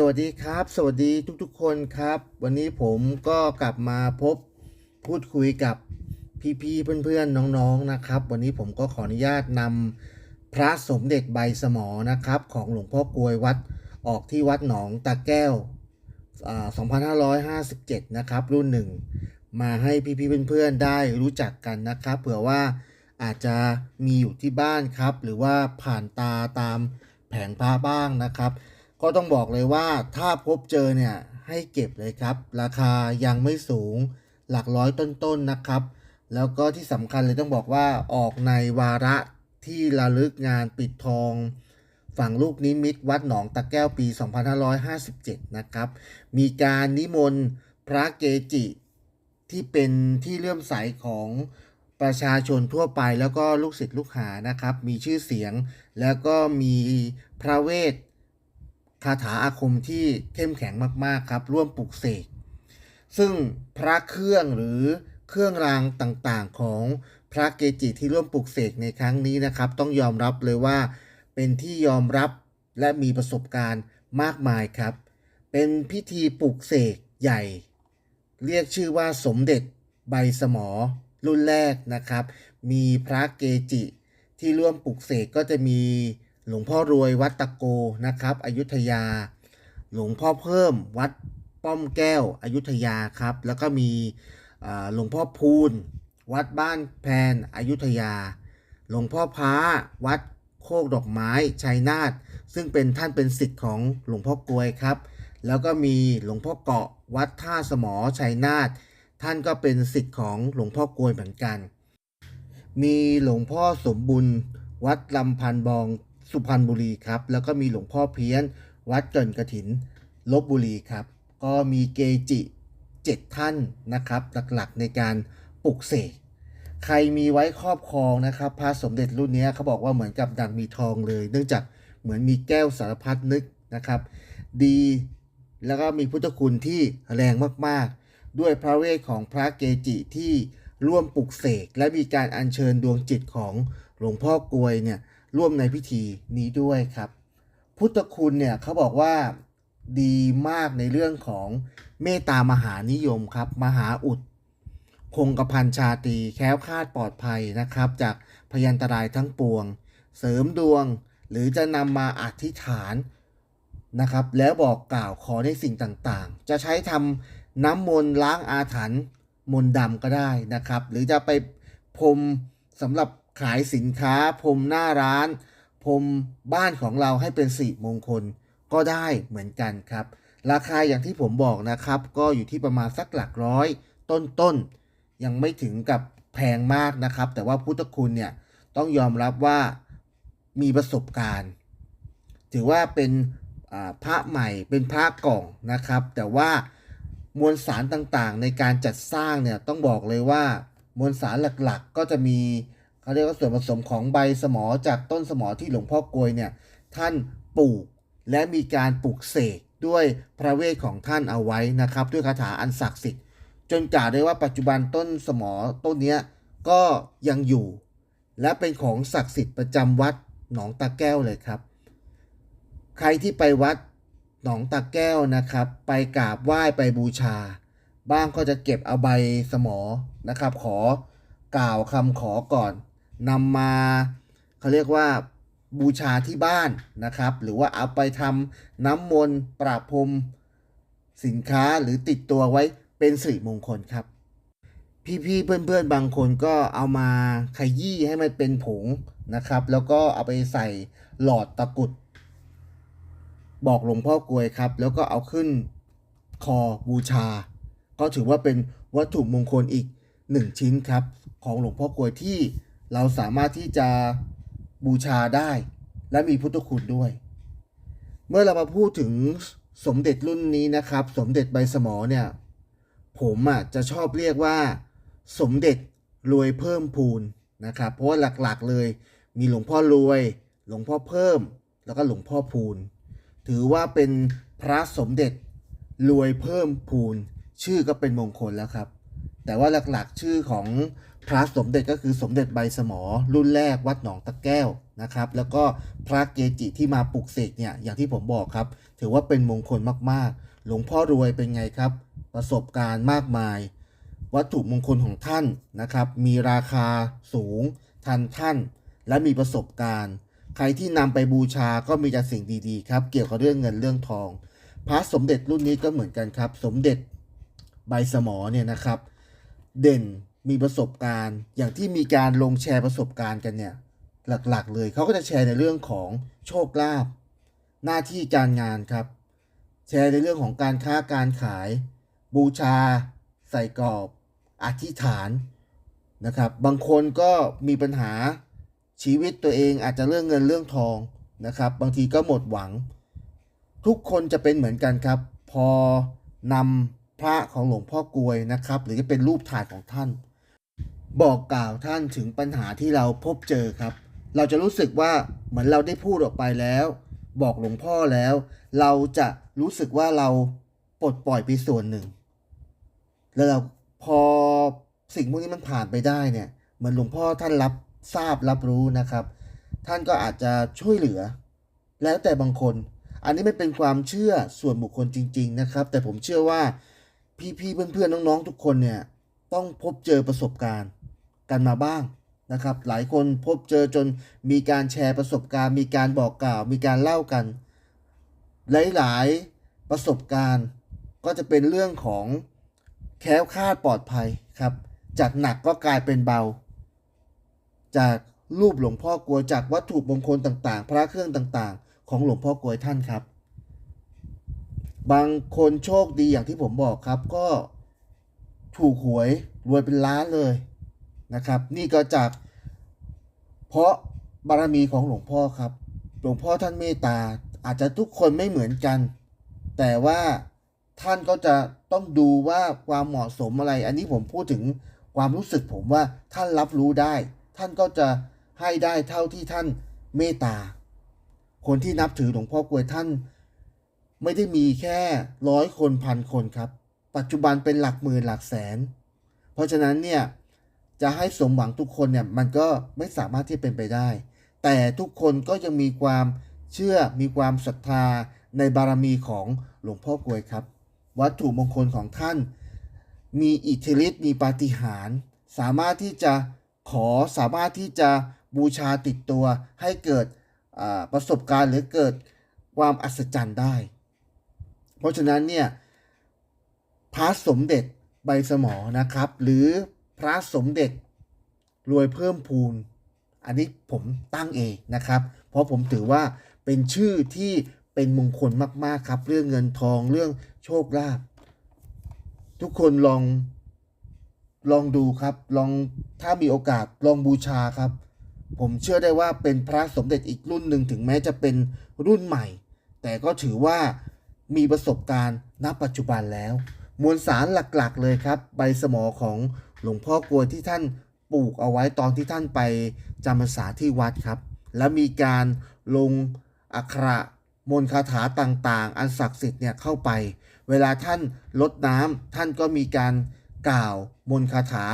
สวัสดีครับ สวัสดีทุกๆคนครับ วันนี้ผมก็กลับมาพบพูดคุยกับพี่ๆเพื่อนๆน้องๆนะครับ วันนี้ผมก็ขออนุญาตนำพระสมเด็จใบสมอนะครับ ของหลวงพ่อกลวยวัดออกที่วัดหนองตาแก้วอ่า2557 นะครับ รุ่นหนึ่งมาให้พี่ๆเพื่อนๆได้รู้จักกันนะครับ เผื่อว่าอาจจะมีอยู่ที่บ้านครับ หรือว่าผ่านตาตามแผงพระบ้างนะครับ ก็ต้องบอกเลยว่าถ้าพบเจอเนี่ยให้เก็บเลยครับ ราคายังไม่สูงหลักร้อยต้นๆนะครับ แล้วก็ที่สำคัญเลยต้องบอกว่าออกในวาระที่ระลึกงานปิดทอง ฝั่งลูกนิมิตวัดหนองตะแก้วปี 2557 นะครับ มีการนิมนต์พระเกจิที่เป็นที่เลื่อมใสของประชาชนทั่วไปแล้วก็ลูกศิษย์ลูกหานะครับ มีชื่อเสียงแล้วก็มีพระเวท คาถาอาคมที่เข้มแข็งมากๆครับ ร่วมปลุกเสกซึ่งพระเครื่องหรือเครื่องรางต่างๆ ของพระเกจิที่ร่วมปลุกเสกในครั้งนี้นะครับ ต้องยอมรับเลยว่า เป็นที่ยอมรับและมีประสบการณ์มากมายครับ เป็นพิธีปลุกเสกใหญ่ เรียกชื่อว่าสมเด็จใบสมอรุ่นแรกนะครับ มีพระเกจิที่ร่วมปลุกเสกก็จะมี หลวงพ่อรวยวัดตะโกนะครับ อยุธยา หลวงพ่อเพิ่มวัดป้อมแก้วอยุธยาครับ แล้วก็มีหลวงพ่อพูนวัดบ้านแพนอยุธยา หลวงพ่อพ้าวัดโคกดอกไม้ชัยนาทซึ่งเป็นท่านเป็นศิษย์ของหลวงพ่อกลวยครับ แล้วก็มีหลวงพ่อเกาะวัดท่าสมอชัยนาทท่านก็เป็นศิษย์ของหลวงพ่อกลวยเหมือนกัน มีหลวงพ่อสมบุญวัดลำพันบอง สุพรรณบุรีครับ แล้วก็มีหลวงพ่อเพี้ยน วัดเกินกระถินลบบุรีครับ ก็มีเกจิเจ็ดท่านนะครับ หลักๆในการปลุกเสกใครมีไว้ครอบครองนะครับพระสมเด็จรุ่นนี้เขาบอกว่าเหมือนกับดังมีทองเลย เนื่องจากเหมือนมีแก้วสารพัดนึกนะครับ ดีแล้วก็มีพุทธคุณที่แรงมากๆ ด้วยพระเวทของพระเกจิที่ร่วมปลุกเสกและมีการอัญเชิญดวงจิตของหลวงพ่อกลวยเนี่ย ร่วมในพิธีนี้ด้วยครับ พุทธคุณเนี่ยเขาบอกว่าดีมากในเรื่องของเมตตามหานิยมครับ มหาอุด คงกระพันชาตีแค้วคาดปลอดภัยนะครับ จากพยันตรายทั้งปวง เสริมดวงหรือจะนำมาอธิษฐานนะครับ แล้วบอกกล่าวขอในสิ่งต่างๆ จะใช้ทำน้ำมนต์ล้างอาถรรพ์มนต์ดำก็ได้นะครับ หรือจะไปพรมสำหรับ ขายสินค้าพรมหน้าร้าน พรมบ้านของเราให้เป็นสิมงคลก็ได้เหมือนกันครับ ราคาอย่างที่ผมบอกนะครับ ก็อยู่ที่ประมาณสักหลักร้อย ต้นๆยังไม่ถึงกับแพงมากนะครับ แต่ว่าพุทธคุณเนี่ยต้องยอมรับว่ามีประสบการณ์ ถือว่าเป็นอ่าพระใหม่เป็นพระกล่องนะครับ แต่ว่ามวลสารต่างๆ ในการจัดสร้างเนี่ยต้องบอกเลยว่ามวลสารหลักๆก็จะมี เขาเรียกว่าส่วนผสมของใบสมอจากต้นสมอที่หลวงพ่อกลวยเนี่ยท่านปลูกและมีการปลูกเสกด้วยพระเวทของท่านเอาไว้นะครับ ด้วยคาถาอันศักดิ์สิทธิ์จนกล่าวได้ว่าปัจจุบันต้นสมอต้นนี้ก็ยังอยู่ และเป็นของศักดิ์สิทธิ์ประจำวัดหนองตาแก้วเลยครับ ใครที่ไปวัดหนองตาแก้วนะครับ ไปกราบไหว้ไปบูชา บ้างก็จะเก็บเอาใบสมอนะครับ ขอกล่าวคำขอก่อน นำมาเขาเรียกว่าบูชาที่บ้านนะครับ หรือว่าเอาไปทำน้ำมนต์ประพรมสินค้าหรือติดตัวไว้เป็นสิริมงคลครับ พี่ๆเพื่อนๆบางคนก็เอามาขยี้ให้มันเป็นผงนะครับ แล้วก็เอาไปใส่หลอดตะกุด บอกหลวงพ่อกลวยครับ แล้วก็เอาขึ้นคอบูชา ก็ถือว่าเป็นวัตถุมงคลอีกหนึ่งชิ้นครับ ของหลวงพ่อกลวยที่ เราสามารถที่จะบูชาได้ และมีพุทธคุณด้วย เมื่อเรามาพูดถึงสมเด็จรุ่นนี้นะครับ สมเด็จใบสมอเนี่ย ผมอะจะชอบเรียกว่า สมเด็จรวยเพิ่มพูนนะครับ เพราะว่าหลักๆเลยมีหลวงพ่อรวย หลวงพ่อเพิ่ม แล้วก็หลวงพ่อพูน ถือว่าเป็นพระสมเด็จรวยเพิ่มพูน ชื่อก็เป็นมงคลแล้วครับ แต่ว่าหลักๆชื่อของ พระสมเด็จก็คือสมเด็จใบสมอ รุ่นแรกวัดหนองตะแก้วนะครับ แล้วก็พระเกจิที่มาปลุกเสกเนี่ยอย่างที่ผมบอกครับ ถือว่าเป็นมงคลมากๆ หลวงพ่อรวยเป็นไงครับ ประสบการณ์มากมาย วัตถุมงคลของท่านนะครับ มีราคาสูง ทันท่าน และมีประสบการณ์ ใครที่นำไปบูชาก็มีแต่สิ่งดีๆครับ เกี่ยวกับเรื่องเงินเรื่องทอง พระสมเด็จรุ่นนี้ก็เหมือนกันครับ สมเด็จใบสมอเนี่ยนะครับ เด่น มีประสบการณ์ อย่างที่มีการลงแชร์ประสบการณ์กันเนี่ย หลักๆ เลยเขาก็จะแชร์ในเรื่องของโชคลาภหน้าที่การงานครับ แชร์ในเรื่องของการค้าการขาย บูชา ใส่กรอบ อธิษฐานนะครับ บางคนก็มีปัญหาชีวิตตัวเองอาจจะเรื่องเงินเรื่องทองนะครับ บางทีก็หมดหวัง ทุกคนจะเป็นเหมือนกันครับ พอนำพระของหลวงพ่อกลวยนะครับ หรือจะเป็นรูปถ่ายของท่าน บอกกล่าวท่านถึงปัญหาที่เราพบเจอครับ เราจะรู้สึกว่าเหมือนเราได้พูดออกไปแล้ว บอกหลวงพ่อแล้ว เราจะรู้สึกว่าเราปลดปล่อยไปส่วนหนึ่ง แล้วเราพอสิ่งพวกนี้มันผ่านไปได้เนี่ยเหมือนหลวงพ่อท่านรับทราบรับรู้นะครับ ท่านก็อาจจะช่วยเหลือ แล้วแต่บางคน อันนี้ไม่เป็นความเชื่อส่วนบุคคลจริง ๆ นะครับ แต่ผมเชื่อว่าพี่ๆเพื่อนๆน้องๆทุกคนเนี่ยต้องพบเจอประสบการณ์ กันมาบ้างนะครับ หลายคนพบเจอจนมีการแชร์ประสบการณ์ มีการบอกกล่าว มีการเล่ากัน หลายๆประสบการณ์ก็จะเป็นเรื่องของแค้วคาดปลอดภัยครับ จากหนักก็กลายเป็นเบา จากรูปหลวงพ่อกลวยจากวัตถุมงคลต่างๆ พระเครื่องต่างๆ ของหลวงพ่อกลวยท่านครับ บางคนโชคดีอย่างที่ผมบอกครับก็ถูกหวยรวยเป็นล้านเลย นะครับ นี่ก็จาก เพราะบารมีของหลวงพ่อครับ หลวงพ่อท่านเมตตาอาจจะทุกคนไม่เหมือนกัน แต่ว่าท่านก็จะต้องดูว่าความเหมาะสมอะไร อันนี้ผมพูดถึงความรู้สึกผมว่าท่านรับรู้ได้ ท่านก็จะให้ได้เท่าที่ท่านเมตตา คนที่นับถือหลวงพ่อกวยท่าน ไม่ได้มีแค่ร้อยคนพันคนครับ ปัจจุบันเป็นหลักหมื่นหลักแสน เพราะฉะนั้นเนี่ย จะให้สมหวังทุกคนเนี่ยมันก็ไม่สามารถที่เป็นไปได้ แต่ทุกคนก็ยังมีความเชื่อมีความศรัทธาในบารมีของหลวงพ่อกวยครับ วัตถุมงคลของท่าน มีอิทธิฤทธิ์มีปาฏิหาริย์สามารถที่จะขอสามารถที่จะบูชาติดตัวให้เกิดประสบการณ์หรือเกิดความอัศจรรย์ได้ เพราะฉะนั้นเนี่ยพระสมเด็จใบสมอนะครับ หรือ พระสมเด็จรวยเพิ่มพูน อันนี้ผมตั้งเองนะครับ เพราะผมถือว่าเป็นชื่อที่เป็นมงคลมากๆครับ เรื่องเงินทองเรื่องโชคลาภทุกคนลองลองดูครับ ลองถ้ามีโอกาสลองบูชาครับ ผมเชื่อได้ว่าเป็นพระสมเด็จอีกรุ่นหนึ่งถึงแม้จะเป็นรุ่นใหม่ แต่ก็ถือว่ามีประสบการณ์ณปัจจุบันแล้ว มวลสารหลักๆเลยครับ ใบสมอของ หลวงพ่อกลวยที่ท่านปลูกเอาไว้ตอนที่ท่านไปจำพรรษาที่วัดครับ แล้วมีการลงอักขระมนต์คาถาต่างๆ อันศักดิ์สิทธิ์เนี่ยเข้าไป เวลาท่านลดน้ำท่านก็มีการกล่าวมนต์คาถา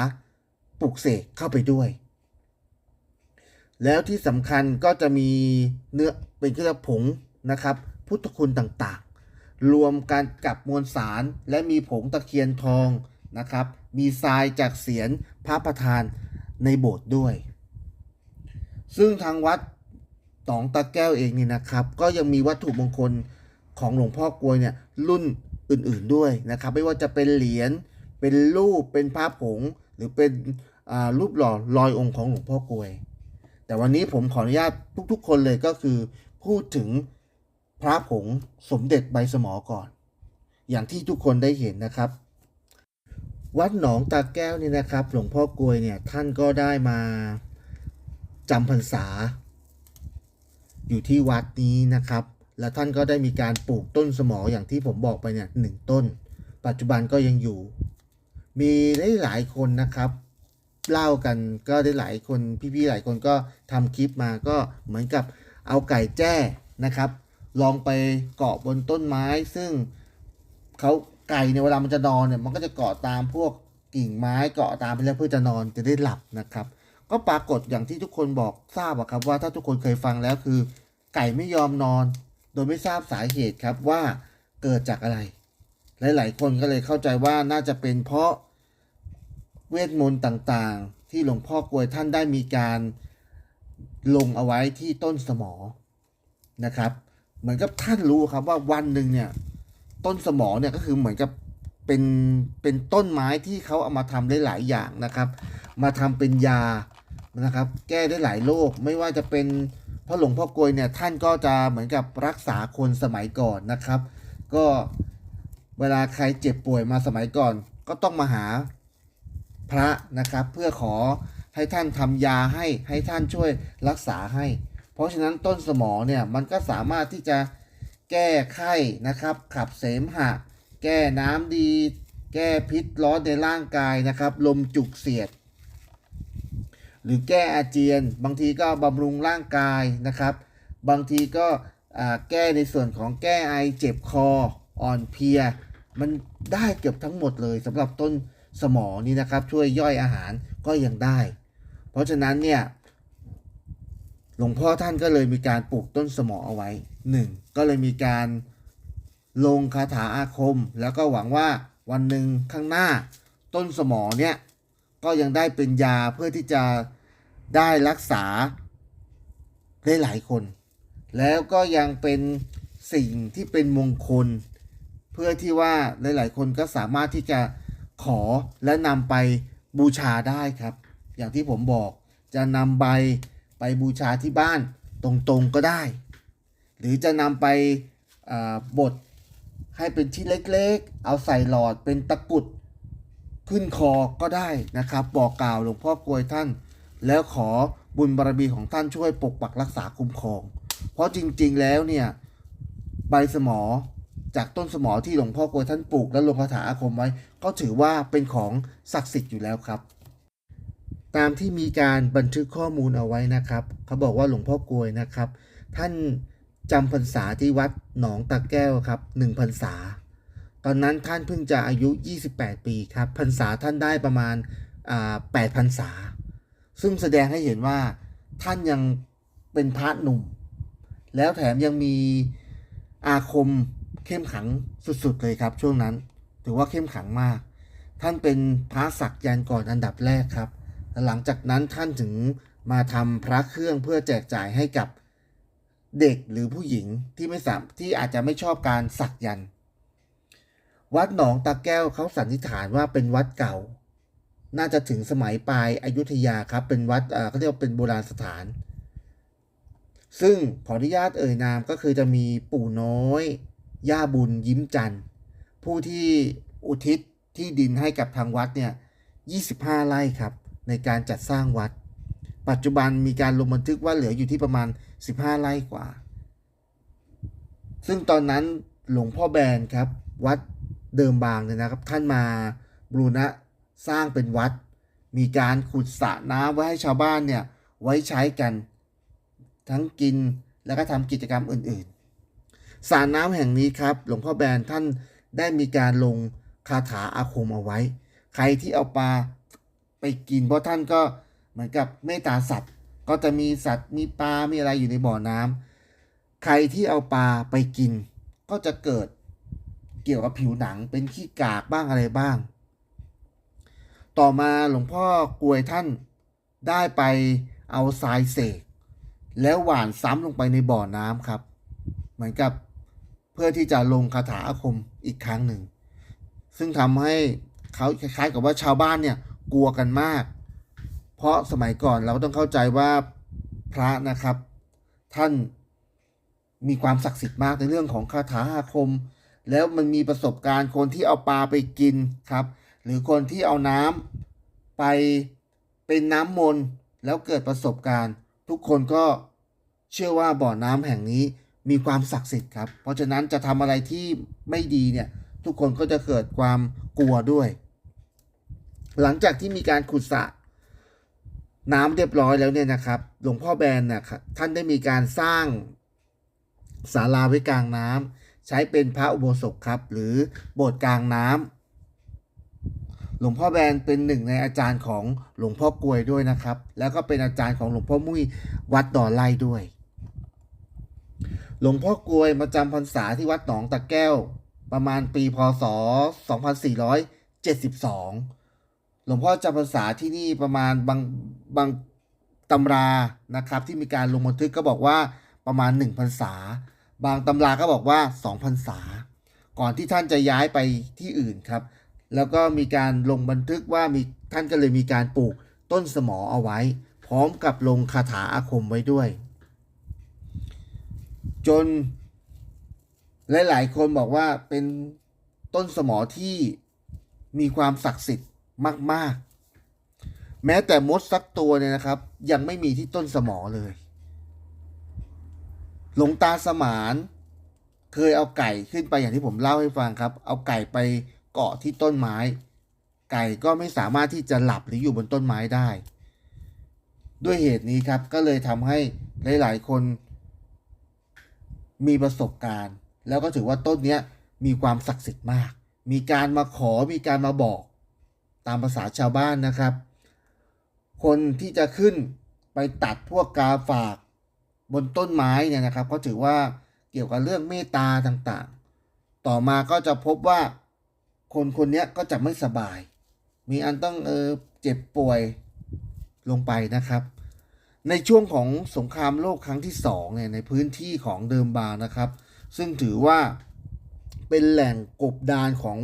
ปลุกเสกเข้าไปด้วย แล้วที่สำคัญก็จะมีเนื้อเป็นเครื่องผงนะครับ พุทธคุณต่างๆ รวมกันกับมวลสารและมีผงตะเคียนทอง นะครับ มีทรายจากเสียนพระประธานในโบสถ์ด้วย ซึ่งทางวัดตองตะแก้วเองนี่นะครับ ก็ยังมีวัตถุมงคลของหลวงพ่อกลวยเนี่ยรุ่นอื่นๆด้วยนะครับ ไม่ว่าจะเป็นเหรียญเป็นรูปเป็นพระผง หรือเป็นรูปหล่อลอยองค์ของหลวงพ่อกลวย แต่วันนี้ผมขออนุญาตทุกๆ คนเลยก็คือ พูดถึงพระผงสมเด็จใบสมอก่อน อย่างที่ทุกคนได้เห็นนะครับ วัดหนองตาแก้วนี่นะครับ หลวงพ่อกลวยเนี่ยท่านก็ได้มาจำพรรษา อยู่ที่วัดนี้นะครับ แล้วท่านก็ได้มีการปลูกต้นสมออย่างที่ผมบอกไปเนี่ยหนึ่งต้น ปัจจุบันก็ยังอยู่ มีได้หลายคนนะครับเล่ากันก็ได้หลายคนพี่ๆหลายคนก็ทำคลิปมาก็เหมือนกับเอาไก่แจ้นะครับ ลองไปเกาะบนต้นไม้ซึ่งเขา ไก่เนี่ยเวลามันจะนอนเนี่ยมันก็จะเกาะตามพวกกิ่งไม้เกาะตามไปแล้วเพื่อจะนอนจะได้หลับนะครับ ก็ปรากฏอย่างที่ทุกคนบอกทราบอะครับว่าถ้าทุกคนเคยฟังแล้วคือ ไก่ไม่ยอมนอน โดยไม่ทราบสาเหตุครับว่าเกิดจากอะไร หลาย ๆ คนก็เลยเข้าใจว่าน่าจะเป็นเพราะเวทมนต์ต่างๆ ที่หลวงพ่อกลวยท่านได้มีการลงเอาไว้ที่ต้นสมอนะครับ เหมือนกับท่านรู้ครับว่าวันหนึ่งเนี่ย ต้นสมอเนี่ยก็คือเหมือนกับเป็นเป็นต้นไม้ที่เขาเอามาทำได้หลายอย่างนะครับ มาทำเป็นยานะครับ แก้ได้หลายโรคไม่ว่าจะเป็นพราะหลวงพ่อกลวยเนี่ยท่านก็จะเหมือนกับรักษาคนสมัยก่อนนะครับ ก็เวลาใครเจ็บป่วยมาสมัยก่อน ก็ต้องมาหาพระนะครับ เพื่อขอให้ท่านทำยาให้ให้ท่านช่วยรักษาให้ เพราะฉะนั้นต้นสมอเนี่ยมันก็สามารถที่จะ แก้ไข้นะครับ ขับเสมหะ แก้น้ำดี แก้พิษร้อนในร่างกายนะครับ ลมจุกเสียด หรือแก้อาเจียน บางทีก็บำรุงร่างกายนะครับ บางทีก็แก้ในส่วนของแก้ไอเจ็บคออ่อนเพลีย มันได้เกือบทั้งหมดเลยสำหรับต้นสมอนี้นะครับ ช่วยย่อยอาหารก็ยังได้ เพราะฉะนั้นเนี่ยหลวงพ่อท่านก็เลยมีการปลูกต้นสมอเอาไว้ หนึ่งก็เลยมีการลงคาถาอาคม แล้วก็หวังว่าวันหนึ่งข้างหน้า ต้นสมอเนี่ยก็ยังได้เป็นยาเพื่อที่จะได้รักษาได้หลายคน แล้วก็ยังเป็นสิ่งที่เป็นมงคล เพื่อที่ว่าหลาย ๆ คนก็สามารถที่จะขอและนำไปบูชาได้ครับ อย่างที่ผมบอกจะนำใบไปบูชาที่บ้านตรง ๆ ก็ได้ หรือจะนำไปบดให้เป็นชิ้นเล็กๆ เอาใส่หลอดเป็นตะกุดขึ้นคอก็ได้นะครับ บอกกล่าวหลวงพ่อกลวยท่าน แล้วขอบุญบารมีของท่านช่วยปกปักรักษาคุ้มครอง เพราะจริงๆแล้วเนี่ยใบสมอจากต้นสมอที่หลวงพ่อกลวยท่านปลูกและลงคาถาอาคมไว้ ก็ถือว่าเป็นของศักดิ์สิทธิ์อยู่แล้วครับ ตามที่มีการบันทึกข้อมูลเอาไว้นะครับ เขาบอกว่าหลวงพ่อกลวยนะครับ ท่าน จำพรรษาที่วัดหนองตะแก้วครับหนึ่งพรรษา ตอนนั้นท่านเพิ่งจะอายุ 28 ปีครับพรรษาท่านได้ประมาณอ่า8พรรษา ซึ่งแสดงให้เห็นว่าท่านยังเป็นพระหนุ่ม แล้วแถมยังมีอาคมเข้มขังสุดๆเลยครับ ช่วงนั้นถือว่าเข้มขังมาก ท่านเป็นพระศักยันต์ก่อนอันดับแรกครับ หลังจากนั้นท่านถึงมาทำพระเครื่องเพื่อแจกจ่ายให้กับ เด็กหรือผู้หญิงที่ไม่สามที่อาจจะไม่ชอบการสักยัน วัดหนองตาแก้วเขาสันนิษฐานว่าเป็นวัดเก่า น่าจะถึงสมัยปลายอายุทยาครับ เป็นวัดเอ่อเขาเรียกว่าเป็นโบราณสถาน ซึ่งขออนุญาตเอ่ยนามก็คือจะมีปู่น้อย ย่าบุญยิ้มจันทร์ ผู้ที่อุทิศที่ดินให้กับทางวัดเนี่ย 25 ไร่ครับ ในการจัดสร้างวัด ปัจจุบันมีการลงบันทึกว่าเหลืออยู่ที่ประมาณ 15ไร่กว่า ซึ่งตอนนั้นหลวงพ่อแบนครับ วัดเดิมบางเนี่ยนะครับ ท่านมาบรูณะสร้างเป็นวัด มีการขุดสระน้ำไว้ให้ชาวบ้านเนี่ย ไว้ใช้กัน ทั้งกินแล้วก็ทำกิจกรรมอื่นๆสระน้ำแห่งนี้ครับ หลวงพ่อแบนท่านได้มีการลงคาถาอาคมเอาไว้ ใครที่เอาปลาไปกินเพราะท่านก็เหมือนกับเมตตาสัตว์ ก็จะมีสัตว์มีปลา มีอะไรอยู่ในบ่อน้ำใครที่เอาปลาไปกิน ก็จะเกิดเกี่ยวกับผิวหนังเป็นขี้กากบ้างอะไรบ้าง ต่อมาหลวงพ่อกวยท่านได้ไปเอาทรายเสกแล้วหว่านซ้ำลงไปในบ่อน้ำครับ เหมือนกับเพื่อที่จะลงคาถาอาคมอีกครั้งหนึ่ง ซึ่งทำให้เขาคล้ายๆกับว่าชาวบ้านเนี่ยกลัวกันมาก เพราะสมัยก่อนเราต้องเข้าใจว่าพระนะครับ ท่านมีความศักดิ์สิทธิ์มากในเรื่องของคาถาอาคม แล้วมันมีประสบการณ์คนที่เอาปลาไปกินครับ หรือคนที่เอาน้ำไปเป็นน้ำมนต์แล้วเกิดประสบการณ์ ทุกคนก็เชื่อว่าบ่อน้ำแห่งนี้มีความศักดิ์สิทธิ์ครับ เพราะฉะนั้นจะทำอะไรที่ไม่ดีเนี่ยทุกคนก็จะเกิดความกลัวด้วย หลังจากที่มีการขุดสระ น้ำเรียบร้อยแล้วเนี่ยนะครับ หลวงพ่อแบนนะครับท่านได้มีการสร้างศาลาไว้กลางน้ำใช้เป็นพระอุโบสถครับ หรือโบสถ์กลางน้ำหลวงพ่อแบนเป็นหนึ่งในอาจารย์ของหลวงพ่อกลวยด้วยนะครับ แล้วก็เป็นอาจารย์ของหลวงพ่อมุ้ยวัดดอนไล่ด้วย หลวงพ่อกลวยมาจำพรรษาที่วัดหนองตะแก้ว ประมาณปีพศ 2472 หลวงพ่อจำพรรษาที่นี่ประมาณบางบางตำรานะครับ ที่มีการลงบันทึกก็บอกว่าประมาณ1พรรษา บางตำราก็บอกว่า2พรรษา ก่อนที่ท่านจะย้ายไปที่อื่นครับ แล้วก็มีการลงบันทึกว่ามีท่านก็เลยมีการปลูกต้นสมอเอาไว้ พร้อมกับลงคาถาอาคมไว้ด้วย จนหลายๆคนบอกว่าเป็นต้นสมอที่มีความศักดิ์สิทธิ์ มาก ๆ แม้แต่มดสักตัวเนี่ยนะครับ ยังไม่มีที่ต้นสมอเลย หลวงตาสมานเคยเอาไก่ขึ้นไปอย่างที่ผมเล่าให้ฟังครับ เอาไก่ไปเกาะที่ต้นไม้ ไก่ก็ไม่สามารถที่จะหลับหรืออยู่บนต้นไม้ได้ ด้วยเหตุนี้ครับก็เลยทำให้หลาย ๆ คนมีประสบการณ์ แล้วก็ถือว่าต้นนี้มีความศักดิ์สิทธิ์มาก มีการมาขอมีการมาบอก ตามภาษาชาวบ้านนะครับ คนที่จะขึ้นไปตัดพวกกาฝากบนต้นไม้เนี่ยนะครับ ก็ถือว่าเกี่ยวกับเรื่องเมตตาต่างๆ ต่อมาก็จะพบว่าคนคนนี้ก็จะไม่สบาย มีอันต้องเออเจ็บป่วยลงไปนะครับ ในช่วงของสงครามโลกครั้งที่สองเนี่ยในพื้นที่ของเดิมบางนะครับ ซึ่งถือว่าเป็นแหล่งกบดานของ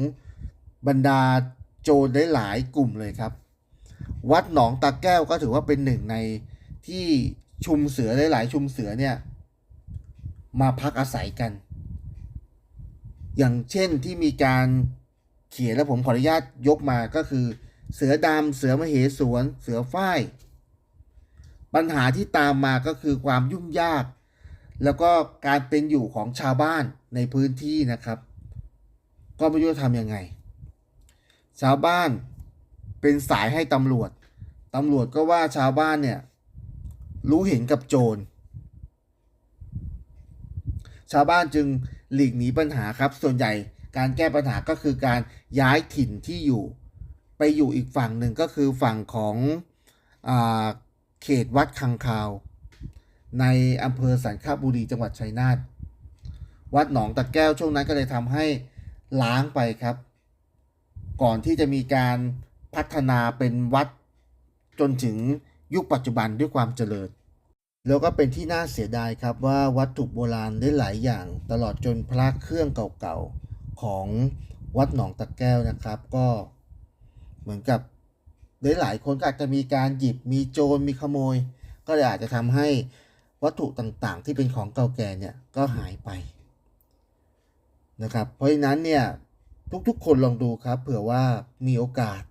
บรรดา โจรได้หลายกลุ่มเลยครับ วัดหนองตาแก้วก็ถือว่าเป็นหนึ่งในที่ชุมเสือหลายๆชุมเสือเนี่ยมาพักอาศัยกัน อย่างเช่นที่มีการเขียนแล้วผมขออนุญาตยกมาก็คือ เสือดำเสือมเหสวน เสือฝ้าย ปัญหาที่ตามมาก็คือความยุ่งยาก แล้วก็การเป็นอยู่ของชาวบ้านในพื้นที่นะครับ ก็ไม่รู้จะทำยังไง ชาวบ้านเป็นสายให้ตำรวจ ตำรวจก็ว่าชาวบ้านเนี่ย รู้เห็นกับโจร ชาวบ้านจึงหลีกหนีปัญหาครับ ส่วนใหญ่การแก้ปัญหาก็คือการย้ายถิ่นที่อยู่ ไปอยู่อีกฝั่งหนึ่งก็คือฝั่งของอเขตวัดคังคาว ในอำเภอสันคบุรีจังหวัดชัยนาทวัดหนองตะแก้วช่วงนั้นก็เลยทำให้ล้างไปครับ ก่อนที่จะมีการพัฒนาเป็นวัดจนถึงยุคปัจจุบันด้วยความเจริญ แล้วก็เป็นที่น่าเสียดายครับว่าวัตถุโบราณได้หลายอย่าง ตลอดจนพระเครื่องเก่าๆของวัดหนองตะแก้วนะครับ ก็เหมือนกับได้หลายคนก็อาจจะมีการหยิบมีโจรมีขโมย ก็เลยอาจจะทำให้วัตถุต่างๆ ที่เป็นของเก่าแก่เนี่ยก็หายไปนะครับ เพราะฉะนั้นเนี่ย ทุกๆ คนลองดูครับ เผื่อว่ามีโอกาส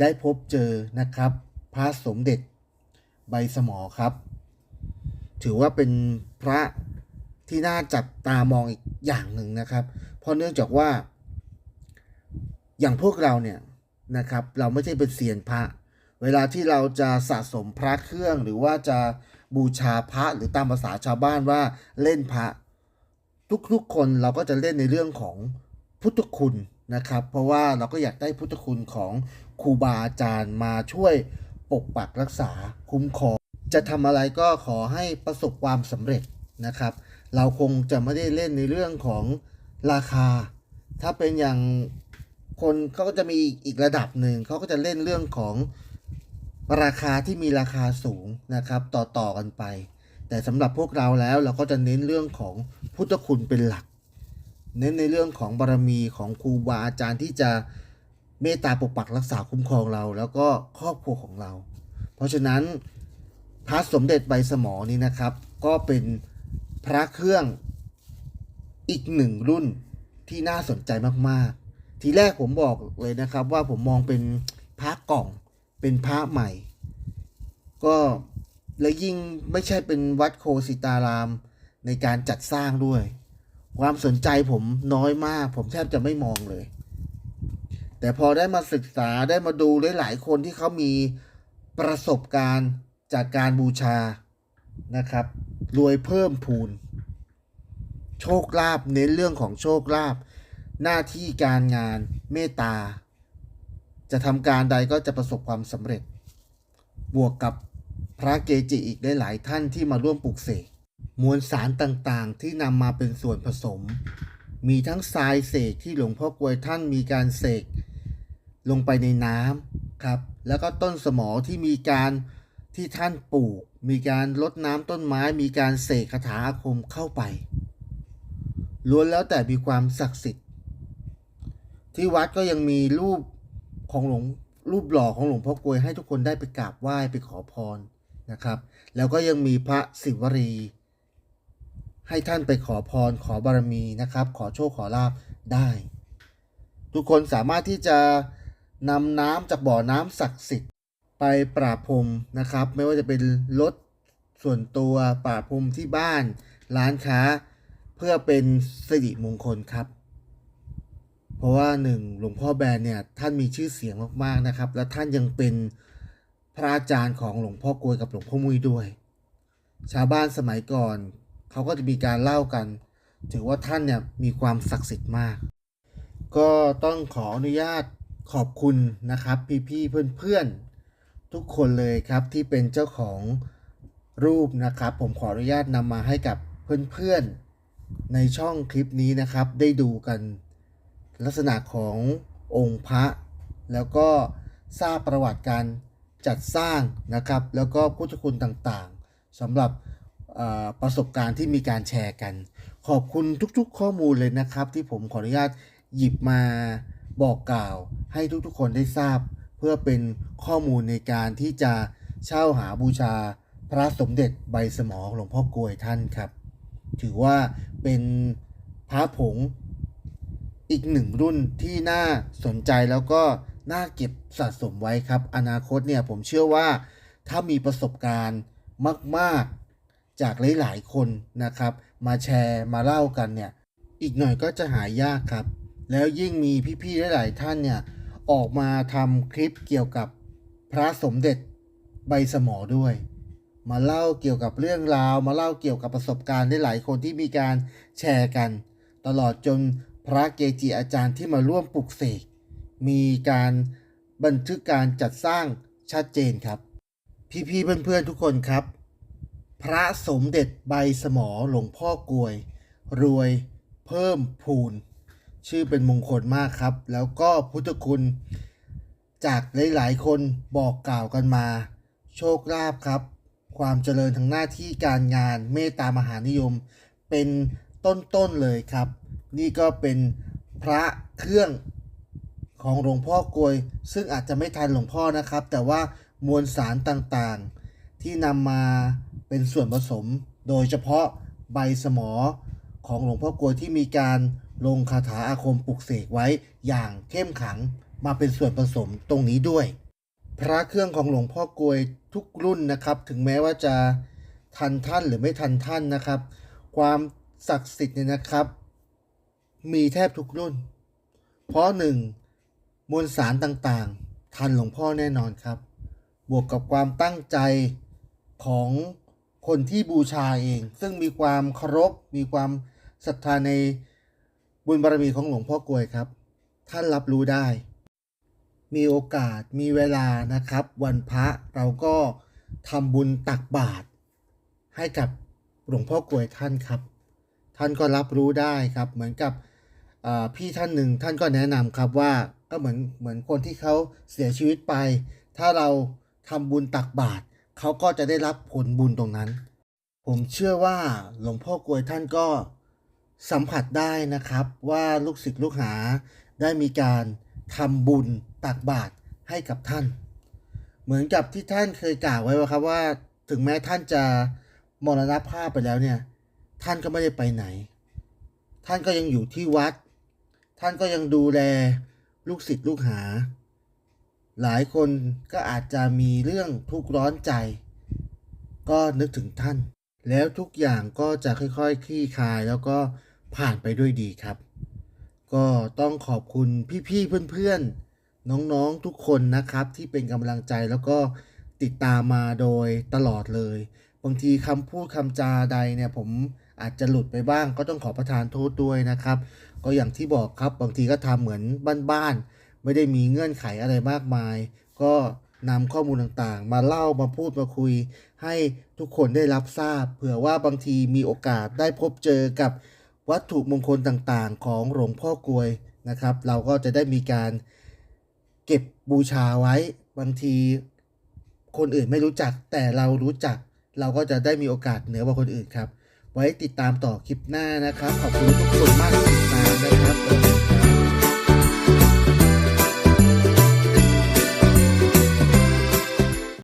ได้พบเจอนะครับ พระสมเด็จใบสมอครับ ถือว่าเป็นพระที่น่าจับตามองอีกอย่างหนึ่งนะครับ เพราะเนื่องจากว่า อย่างพวกเราเนี่ยนะครับ เราไม่ใช่เป็นเซียนพระ เวลาที่เราจะสะสมพระเครื่องหรือว่าจะบูชาพระหรือตามภาษาชาวบ้านว่าเล่นพระ ทุกๆคนเราก็จะเล่นในเรื่องของ พุทธคุณนะครับ เพราะว่าเราก็อยากได้พุทธคุณของครูบาอาจารย์มาช่วยปกปักรักษาคุ้มครองจะทำอะไรก็ขอให้ประสบความสำเร็จนะครับ เราคงจะไม่ได้เล่นในเรื่องของราคา ถ้าเป็นอย่างคนเขาก็จะมีอีกระดับหนึ่งเขาก็จะเล่นเรื่องของราคาที่มีราคาสูงนะครับ ต่อต่อกันไป แต่สำหรับพวกเราแล้วเราก็จะเน้นเรื่องของพุทธคุณเป็นหลัก เน้นในเรื่องของบารมีของครูบาอาจารย์ที่จะเมตตาปกปักรักษาคุ้มครองเรา แล้วก็ครอบครัวของเรา เพราะฉะนั้นพระสมเด็จใบสมอนี้นะครับ ก็เป็นพระเครื่องอีกหนึ่งรุ่นที่น่าสนใจมากๆ ทีแรกผมบอกเลยนะครับว่าผมมองเป็นพระกล่องเป็นพระใหม่ ก็และยิ่งไม่ใช่เป็นวัดโคสิตารามในการจัดสร้างด้วย ความสนใจผมน้อยมาก ผมแทบจะไม่มองเลย แต่พอได้มาศึกษาได้มาดูหลายๆคนที่เขามีประสบการณ์จากการบูชานะครับ รวยเพิ่มพูน โชคลาภเน้นเรื่องของโชคลาภหน้าที่การงานเมตตา จะทำการใดก็จะประสบความสำเร็จ บวกกับพระเกจิอีกได้หลายท่านที่มาร่วมปลูกเสก มวลสารต่างๆ ที่นำมาเป็นส่วนผสม มีทั้งทรายเสกที่หลวงพ่อกวยท่านมีการเสกลงไปในน้ำครับ แล้วก็ต้นสมอที่มีการที่ท่านปลูก มีการลดน้ำต้นไม้ มีการเสกคาถาอาคมเข้าไปล้วนแล้วแต่มีความศักดิ์สิทธิ์ ที่วัดก็ยังมีรูปของหลวงรูปหล่อของหลวงพ่อกวยให้ทุกคนได้ไปกราบไหว้ไปขอพรนะครับ แล้วก็ยังมีพระศิวรี ให้ท่านไปขอพรขอบารมีนะครับ ขอโชคขอลาบได้ ทุกคนสามารถที่จะนำน้ำจากบ่อน้ำศักดิ์สิทธิ์ไปปราบพรมนะครับ ไม่ว่าจะเป็นรถส่วนตัวปราบพรมที่บ้าน ร้านค้า เพื่อเป็นสิริมงคลครับ เพราะว่าหนึ่งหลวงพ่อแบนเนี่ยท่านมีชื่อเสียงมากๆนะครับ และท่านยังเป็นพระอาจารย์ของหลวงพ่อกวยกับหลวงพ่อมุ้ยด้วย ชาวบ้านสมัยก่อน เขาก็จะมีการเล่ากัน ถือว่าท่านเนี่ยมีความศักดิ์สิทธิ์มาก ก็ต้องขออนุญาตขอบคุณนะครับ พี่ๆเพื่อนๆ ทุกคนเลยครับที่เป็นเจ้าของรูปนะครับ ผมขออนุญาตนำมาให้กับเพื่อนๆในช่องคลิปนี้นะครับ ได้ดูกันลักษณะขององค์พระ แล้วก็ทราบประวัติการจัดสร้างนะครับ แล้วก็พุทธคุณต่างๆสำหรับ ประสบการณ์ที่มีการแชร์กัน ขอบคุณทุกๆข้อมูลเลยนะครับ ที่ผมขออนุญาตหยิบมาบอกกล่าวให้ทุกๆคนได้ทราบ เพื่อเป็นข้อมูลในการที่จะเช่าหาบูชาพระสมเด็จใบสมอหลวงพ่อกลวยท่านครับ ถือว่าเป็นพระผงอีกหนึ่งรุ่นที่น่าสนใจแล้วก็น่าเก็บสะสมไว้ครับ อนาคตเนี่ยผมเชื่อว่าถ้ามีประสบการณ์มาก ๆ จากหลายๆคนนะครับ มาแชร์มาเล่ากันเนี่ยอีกหน่อยก็จะหายากครับ แล้วยิ่งมีพี่ๆหลายๆท่านเนี่ยออกมาทำคลิปเกี่ยวกับพระสมเด็จใบสมอด้วย มาเล่าเกี่ยวกับเรื่องราว มาเล่าเกี่ยวกับประสบการณ์ได้หลายคนที่มีการแชร์กัน ตลอดจนพระเกจิอาจารย์ที่มาร่วมปลุกเสกมีการบันทึกการจัดสร้างชัดเจนครับ พี่ๆเพื่อนๆทุกคนครับ พระสมเด็จใบสมอหลวงพ่อกลวย รวยเพิ่มพูน ชื่อเป็นมงคลมากครับ แล้วก็พุทธคุณ จากหลายๆ คนบอกกล่าวกันมา โชคลาภครับ ความเจริญทางหน้าที่การงานเมตตามหานิยม เป็นต้น ๆ เลยครับ นี่ก็เป็นพระเครื่องของหลวงพ่อกลวย ซึ่งอาจจะไม่ทันหลวงพ่อนะครับ แต่ว่ามวลสารต่างๆ ที่นำมา เป็นส่วนผสม โดยเฉพาะใบสมอของหลวงพ่อกลวยที่มีการลงคาถาอาคมปลุกเสกไว้อย่างเข้มขังมาเป็นส่วนผสมตรงนี้ด้วย พระเครื่องของหลวงพ่อกลวยทุกรุ่นนะครับ ถึงแม้ว่าจะทันท่านหรือไม่ทันท่านนะครับ ความศักดิ์สิทธิ์เนี่ยนะครับ มีแทบทุกรุ่น เพราะหนึ่งมวลสารต่างๆ ทันหลวงพ่อแน่นอนครับ บวกกับความตั้งใจของ คนที่บูชาเอง ซึ่งมีความเคารพมีความศรัทธาในบุญบารมีของหลวงพ่อกลวยครับ ท่านรับรู้ได้ มีโอกาสมีเวลานะครับ วันพระเราก็ทำบุญตักบาตรให้กับหลวงพ่อกลวยท่านครับ ท่านก็รับรู้ได้ครับ เหมือนกับพี่ท่านหนึ่งท่านก็แนะนำครับว่าก็เหมือนเหมือนคนที่เขาเสียชีวิตไป ถ้าเราทำบุญตักบาตร เขาก็จะได้รับผลบุญตรงนั้น ผมเชื่อว่าหลวงพ่อกลวยท่านก็สัมผัสได้นะครับว่าลูกศิษย์ลูกหาได้มีการทำบุญตักบาตรให้กับท่าน เหมือนกับที่ท่านเคยกล่าวไว้ว่าครับว่าถึงแม้ท่านจะมรณภาพไปแล้วเนี่ย ท่านก็ไม่ได้ไปไหน ท่านก็ยังอยู่ที่วัด ท่านก็ยังดูแลลูกศิษย์ลูกหา หลายคนก็อาจจะมีเรื่องทุกข์ร้อนใจ ก็นึกถึงท่าน แล้วทุกอย่างก็จะค่อยๆคลี่คลายแล้วก็ผ่านไปด้วยดีครับ ก็ต้องขอบคุณพี่ๆเพื่อนๆ น้องๆทุกคนนะครับที่เป็นกำลังใจแล้วก็ติดตามมาโดยตลอดเลย บางทีคำพูดคำจาใดเนี่ยผมอาจจะหลุดไปบ้างก็ต้องขอประทานโทษด้วยนะครับ ก็อย่างที่บอกครับบางทีก็ทำเหมือนบ้านๆ ไม่ได้มีเงื่อนไขอะไรมากมาย ก็นำข้อมูลต่างๆ มาเล่ามาพูดมาคุย ให้ทุกคนได้รับทราบ เผื่อว่าบางทีมีโอกาสได้พบเจอกับวัตถุมงคลต่างๆ ของหลวงพ่อกลวยนะครับ เราก็จะได้มีการเก็บบูชาไว้ บางทีคนอื่นไม่รู้จัก แต่เรารู้จัก เราก็จะได้มีโอกาสเหนือกว่าคนอื่นครับ ไว้ติดตามต่อคลิปหน้านะครับ ขอบคุณทุกคนมากเป็นการนะครับ